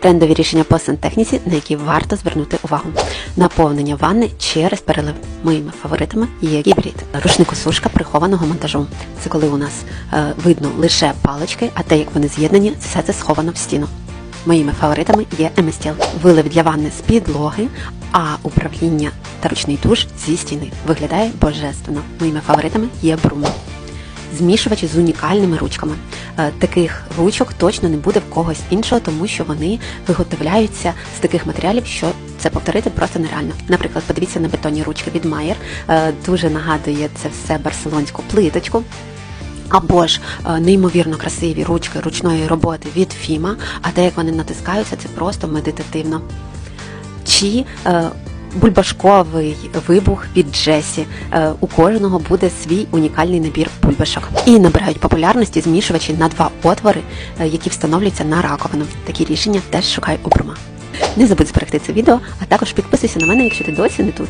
Трендові рішення по сантехніці, на які варто звернути увагу. Наповнення ванни через перелив. Моїми фаворитами є гібрид. Рушникосушка прихованого монтажу. Це коли у нас е, видно лише палички, а те, як вони з'єднані, все це сховано в стіну. Моїми фаворитами є MSTL. Вилив для ванни з підлоги, а управління та ручний душ зі стіни. Виглядає божественно. Моїми фаворитами є Bruno. Змішувачі з унікальними ручками. Е, Таких ручок точно не буде в когось іншого, тому що вони виготовляються з таких матеріалів, що це повторити просто нереально. Наприклад, подивіться на бетонні ручки від. Е, Дуже нагадує це все барселонську плиточку. Або ж е, неймовірно красиві ручки ручної роботи від Фіма, а те, як вони натискаються, це просто медитативно. Чи е, бульбашковий вибух від Джесі. Е, у кожного буде свій унікальний набір бульбашок. І набирають популярності змішувачі на два отвори, е, які встановлюються на раковину. Такі рішення теж шукай у Брума. Не забудь зберегти це відео, а також підписуйся на мене, якщо ти досі не тут.